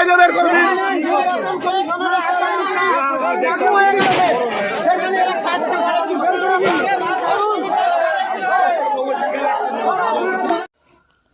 বাইরে বের করবি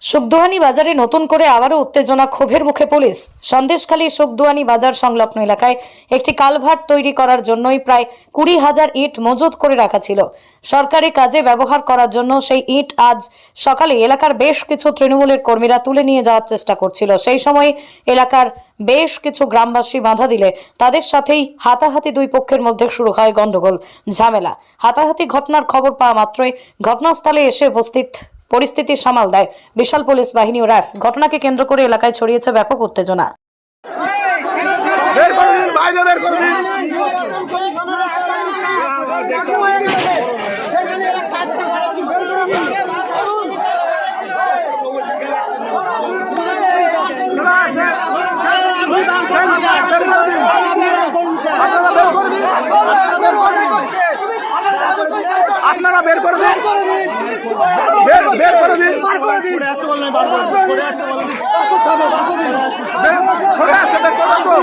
সুখদুয়ানি বাজারে নতুন করে আবারও উত্তেজনা ক্ষোভের মুখে পুলিশ। সন্দেশখালী সুখদুয়ানি বাজার সংলগ্ন এলাকায় একটি কালভার্ট তৈরি করার জন্যই প্রায় কুড়ি হাজার ইট মজুত করে রাখা ছিল। সরকারি কাজে ব্যবহার করার জন্য সেই ইট আজ সকালে এলাকার বেশ কিছু তৃণমূলের কর্মীরা তুলে নিয়ে যাওয়ার চেষ্টা করছিল। সেই সময় এলাকার বেশ কিছু গ্রামবাসী বাধা দিলে তাদের সাথেই হাতাহাতি দুই পক্ষের মধ্যে শুরু হয় গন্ডগোল ঝামেলা। হাতাহাতি ঘটনার খবর পাওয়া মাত্রই ঘটনাস্থলে এসে উপস্থিত পরিস্থিতি সামাল দেয় বিশাল পুলিশ বাহিনী ও র্যাফ ঘটনাকে কেন্দ্র করে এলাকায় ছড়িয়েছে ব্যাপক উত্তেজনা বের করবি বাইরে বের করে আপনারা বের বের করবি সরে আসে বের করবেন তো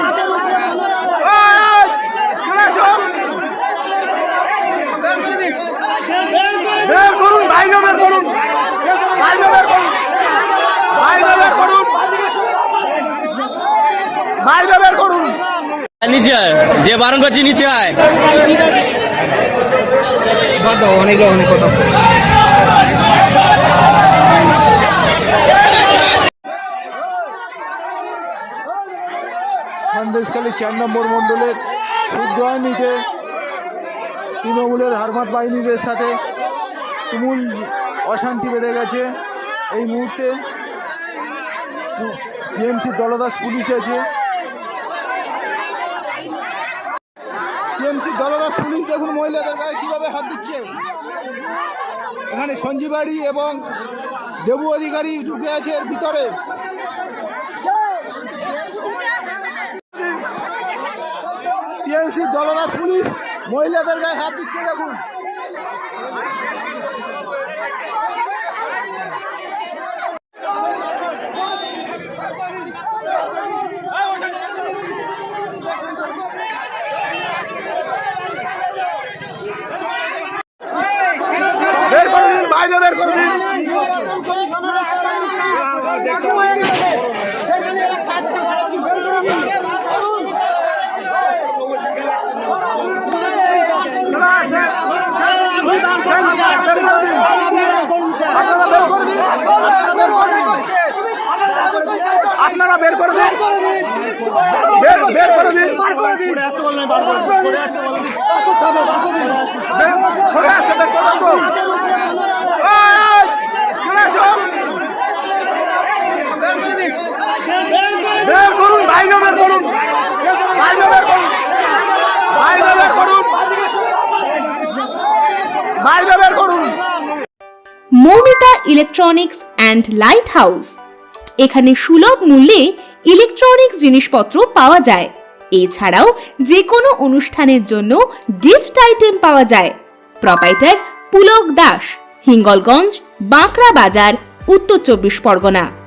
এই, চলে আসো। বের করুন বাইরে বের করুন। বাইরে বের করুন। বাইরে বের করুন। বাইরে বের করুন। নিচে যে বারণ করছি নিচে আয়। অনেকে অনেক কথা সন্দেশখালী চার নম্বর মণ্ডলের সুদ্দানিতে তৃণমূলের হারমাত বাহিনীদের সাথে তুমুল অশান্তি বেড়ে গেছে। এই মুহূর্তে টিএমসি দলদাস পুলিশ আছে টিএমসি দলদাস পুলিশ দেখুন মহিলাদের গায়ে কীভাবে হাত দিচ্ছে। এখানে সঞ্জীবাড়ি এবং দেবু অধিকারী ঢুকে আছে এর ভিতরে। টিএমসি দলদাস পুলিশ মহিলাদের গায়ে হাত দিচ্ছে দেখুন। বাইরে বের করবি চলে আসে। বের করবি। আপনারা বের করবি। বের করবেন বের বের বের- সরে আসে, বের আসো। বের করুন বের করুন। বের করুন। বের করুন। বের করুন। Moumita electronics and lighthouse. এখানে সুলভ মূল্যে ইলেকট্রনিক্স জিনিসপত্র পাওয়া যায়। এছাড়াও যে কোনো অনুষ্ঠানের জন্য গিফট আইটেম পাওয়া যায়। প্রপাইটার পুলক দাস, হিঙ্গলগঞ্জ, বাঁকড়া বাজার, উত্তর চব্বিশ পরগনা।